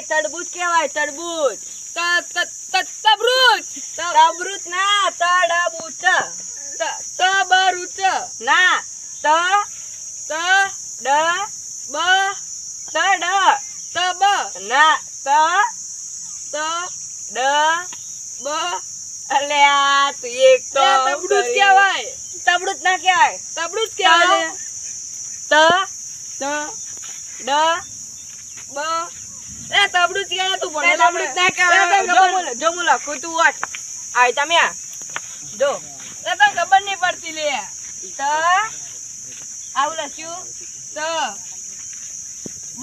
કેવાય તડબૂચ કેવાય તડબૂચ. તબરૂચ. તબરૂચ ના તડબૂચ. તબરૂચ. ના ત ત ડ બ તડ તબ ના ત ત ડ બ. અલ્યા તું એક તો તબરૂચ કહેવાય. તબરૂચ ના કહેવાય. તબરૂચ કહેવાય. ત ત ડ બ એ તબરૂચ કહેવાય તું તે ભણેલો ના કહેવાય જો ખબર- જો મુલો ખોટું વાટ આય તમે આ. જો. એ તને ખબર નહીં પડતી લે. ત આવું લખ્યું? ત બ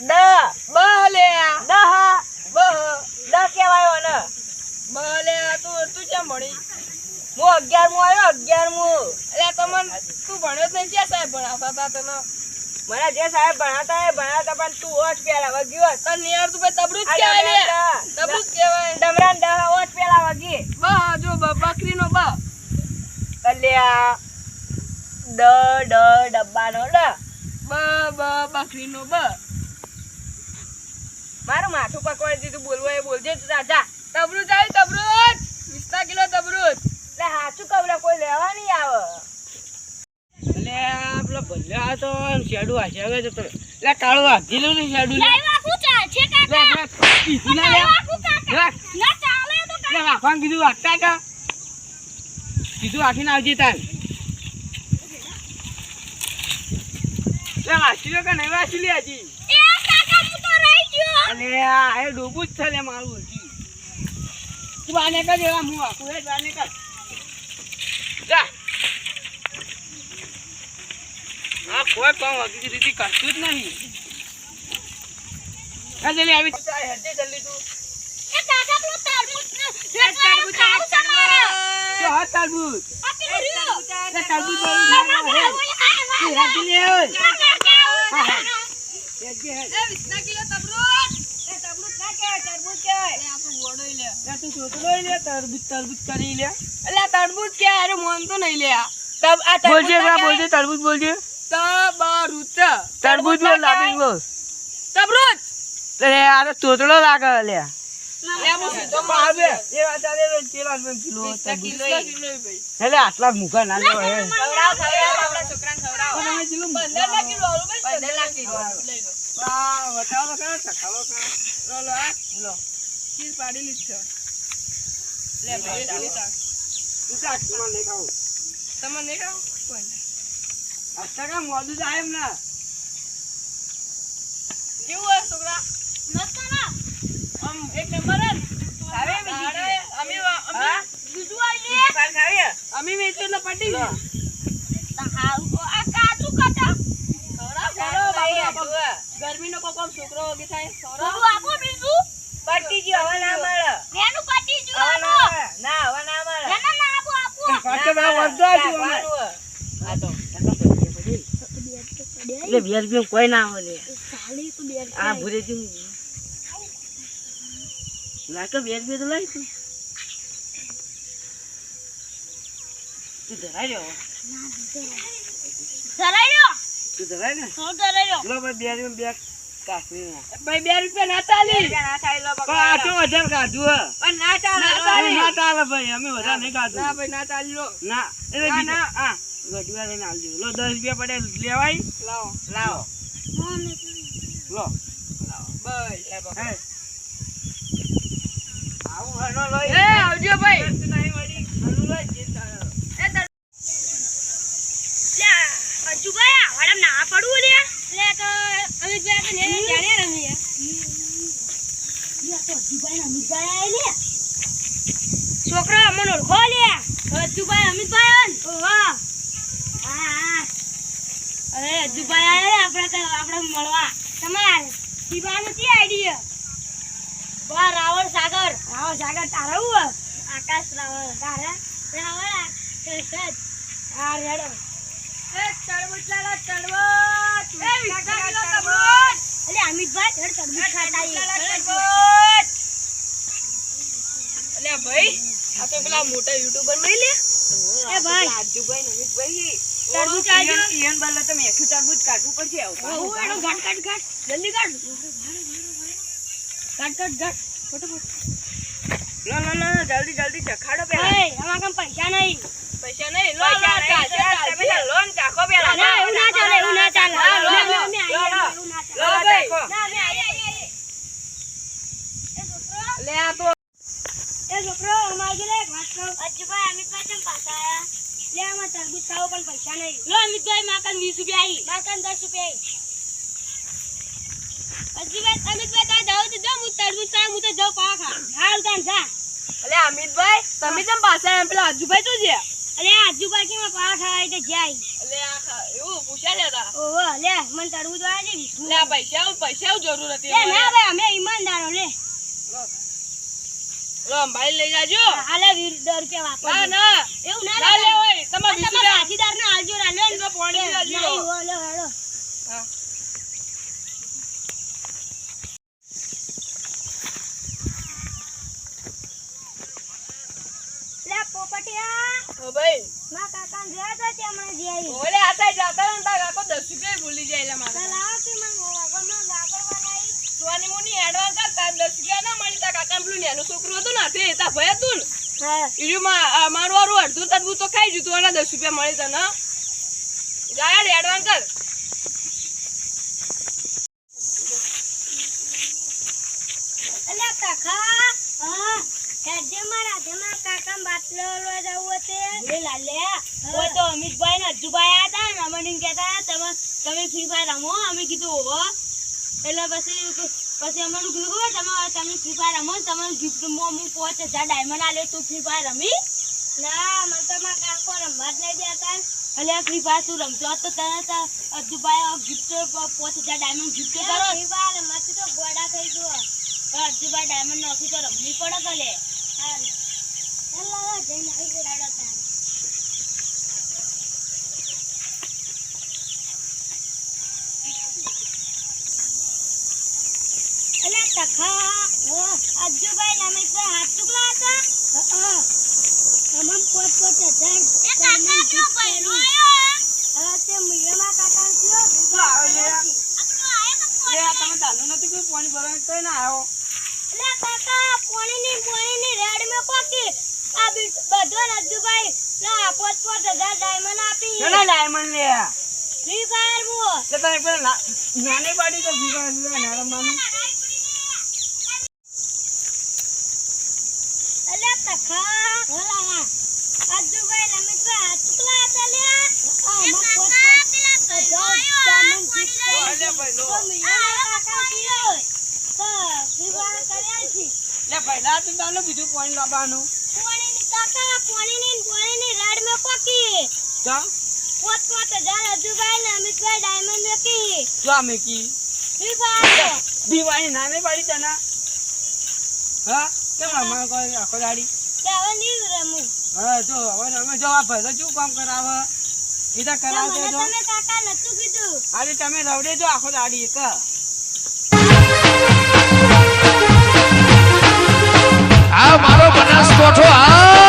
લે બ દ કહેવાય ઓને. બ લે તું તું કેમ ભણી? હું અગિયારમું આવ્યો અગિયારમું. એટલે તમને તું ભણ્યો જ નહીં ક્યાં સાહેબ ભણાવતા હતા તને? મને જે સાહેબ ભણાતા એ ભણાતા પણ તું ઓછ પેલા વગ્યો તને નહીં તું ભાઈ જ કહેવાય લે જ કહેવાય. ડમરાન દહ ઓછ પેલા વગી. બ જો બ બકરીનો બ અલ્યા ડ ડ ડબ્બાનો ડ. બ બ બકરીનો બ મારું માથું પકવાડી દીધું બોલવું એ બોલજે તું રાજા તબરૂચ જાય તબરૂચ વીસતા કિલો તબરૂચ એટલે સાચું કવરા કોઈ લેવા નહીં આવે. આ પેલો ભલ્યો તો શેડું હાશે હવે જતો રહ્યો. એટલે કાળું હાથીલું ને શેડું કીધું રાખવાનું હાંકતા કા. કીધું હાંકીને આવજે તાન. લે, કે નહીં વાંચી લે હજી? અને આ એ ડૂબું જ છે મારું હજી. તું આને કર એવા હું આખું એ કર. જા. આ કોઈ પણ વગી દીધી કરતું જ નહીં. હા જલ્દી આવી. હજી જલ્દી તું. જો તરબૂચ તરબૂચ. રાખી લે ઓય. હા, હા. એ કિલો તબરૂચ એ તરબૂચ ના તરબૂચ કહેવાય. લે આ તો બોડોય લે. એ તું લે તરબૂચ તરબૂચ કરી લે. એટલે તરબૂચ કે અરે મોન તો નહીં લે તબ આ તરબૂચ બોલજે? બોલજે તરબૂચ બોલજે. તબરૂચ તરબૂચ બોલ લાગે બોલ. તબરૂચ અરે આ તો તોતડો લાગે લે. આટલા મૂકા ના લેવાય હે. ખવડાવ ખવડાવ આપણા છોકરાને ખવડાવ. પણ અમે જેટલું પંદર કિલો આલું ભાઈ પંદર ના કિલો. લઈ લો. ચીઝ પાડેલી જ છે. લે ભાઈ એ લીધા. તું તો આટલું નહીં ખાવું. તમે નહીં ખાવ? કોઈ નહીં. મોડું જાય એમ ના. કેવું હોય છોકરા? આમ એક નંબર હે હવે અમે? અમે એટલે ગયું. કોક છોકરો વગી થાય. પટી ગયું, હવે ના મળે. હવે ના મળે. ના, હવે ના મળે. એટલે બે બી કોઈ ના હોય. આ ભૂરેજી લાગે બે રૂપિયા તો લાય તું તું ધરાઈ રહ્યો? તું ધરાય ને? લો ભાઈ બે બે ભાઈ બે રૂપિયા ના ચાલી. ના થાય લો આ તો વધારે કાઢું પણ ના ચાલે, ના ચાલે. ના ચાલે ભાઈ અમે વધારે નહીં ના ભાઈ ના ચાલી લો. ના એટલે ના, હા. ગઢવા લઈને આવજો લો દસ રૂપિયા પડે લેવાય. લાવો. લાવો. લો. બસ લે હે. આવું હનો લઈ. એ આવજો ભાઈ. નહીં વળી. હનો લઈ. જે તારે. છોકરા અમને ઓળખો લે અજુભાઈ અમિતભાઈ ઓહો હા અરે અજુભાઈ આયા આપડે આપણે મળવા તમાર શિવા નથી આઈડિયા બા રાવણ સાગર રાવણ સાગર તારા આકાશ રાવણ તારા રાવણ આ રેડો એ તરબૂચ લાલો જલ્દી જલ્દી ચખાડો પેલા પૈસા નહીં પૈસા નહીં લોન ના ચાલે હા, લો, ના, લો, ના, અમે લો, આવીએ, લો. એવું ના ચાલે. લો, લો, ભાઈ. ચાખો. ના, અમે આવીએ, આવીએ, આવીએ. એ છોકરો લે આ તો એ છોકરો અમારે જોડે એક વાત કહું. અજુભાઈ અમિતભાઈ કેમ પાછા આયા? લે આમાં તરબૂચ ખાવો પણ પૈસા નહીં. લો અમિતભાઈ માકન વીસ રૂપિયા આવી માકન દસ રૂપિયા આવી અજુભાઈ અમિતભાઈ તારે જાવ તો જાવ હું તરબૂચ ખાવા હું તો જાઉં ખા હાલ જા. અલે અમિતભાઈ તમે પાછા આયા? પેલા અજુભાઈ તો છે. અલે આજુભાઈ પાવા ખાવા આવી તો જાય. અલે આ ખા- એવું પૂછ્યા તારા ઓહો લે મને તરબૂચ વાળા દે વીસ લે પૈસા પૈસા જરૂર હતી લે ના ભાઈ અમે ઈમાનદારો લે. લો. અંબાડી લઈ જાજો. હાલે 20 રૂપિયા વાપર ના ના. એવું ના ના લે ઓય તમાર 20 રૂપિયા સાથીદાર ને આલજો ના લે. તો પોણી બી નહીં, ઓલો હાલો. હા. લે, પોપટિયા, ઓ ભાઈ. મા કાકાને જોયા તા તે હમણાં જઈ. ઓલે આ જાતા જતા ને તાર કાકો દસ રૂપિયા ભૂલી જાય એટલે મારે ચાલ આવો કે મને વાગડમાં વાગડ બનાવી. સોની મુની એડવાન્સ દસ રૂપિયા ના મળી તાર કાકા પેલું નેનું છોકરું હતું ને તે તા ભય હતું ને. હા. ઈર્યું માં આ મારું વારું અડધું તરબૂચ તો ખાઈ જતું અને દસ રૂપિયા મળી તને એડવાન્સ કર. હતે. તો અમિતભાઈ ને અજ્જુભાઈ હતા તા ને અમને કહેતા તમે તમે ફ્રી ફાયર રમો અમે કીધું એટલે પછી પછી અમે કીધું ખબર તમે તમે ફ્રી ફાયર રમો ને ગિફ્ટ ગિફ્ટમાં હું પાંચ હજાર ડાયમંડ આલે તું ફ્રી ફાયર રમી. ના, મને તો મારા કાકો રમવા જ નહીં દેતા. એટલે ફ્રી ફાયર તું રમતો તો તને તો અજ્જુભાઈ ગિફ્ટ પાંચ હજાર ડાયમંડ ગિફ્ટ કરો. ફ્રી ફાયર રમવાથી તો ગોડા થઈ ગયો. તો અજ્જુભાઈ ડાયમંડ નાખી તો રમવી પડે કલે હા જઈને આવી ગયો તખા, હો, અજ્જુભાઈ ને અમિતભાઈ હાથ ચૂકલા હતા? હઅ. આમાં પોત પોત હજાર diamond gift કરી. હવે તે મીરામાં કાકાને થયો, વિવાહ આવે લે. એ આ તમે દાનું નથી કોઈ પાણી ભરવાનું કઈ ના આવ્યો અલ્યા કાકા, પોણીની પોણીની રેડ મેં કોકી. આ બધો રાજુભાઈ લા પોત પોત હજાર આપી. ડાયમંડ લે ફ્રી ફાયર મુ એટલે તમે પેલા નાની પાડી તો ફ્રી ફાયર લે રમવાનું અલ્યા તખા. ને અમિતભાઈ હાથ ચૂકલા હતા લ્યા. આ આમાં પોત diamond gift અલે ભાઈ લો તો મીરામાં કાકા થયો. તો Free Fire કર્યા છે. લે પહેલા તો દાનું બીજું પાણી લાવવાનું પોણીની કાકા, પોણીની ને રેડ મેં કોકી. તો પોત પોત હજાર રાજુભાઈ ને અમિતભાઈ diamond મેકી. જો મેકી Free Fire. પાડી તને હા કેમ અમારે કોઈ આખો દાડી. હા જો હવે અમે જો આ ભલે શું કામ કરાવે? એ તો કરાવતો જો. તમે કાકા નતું કીધું. આજે તમે રવડે જો આખો દાડી એક. આ મારો બનાસકોઠો આ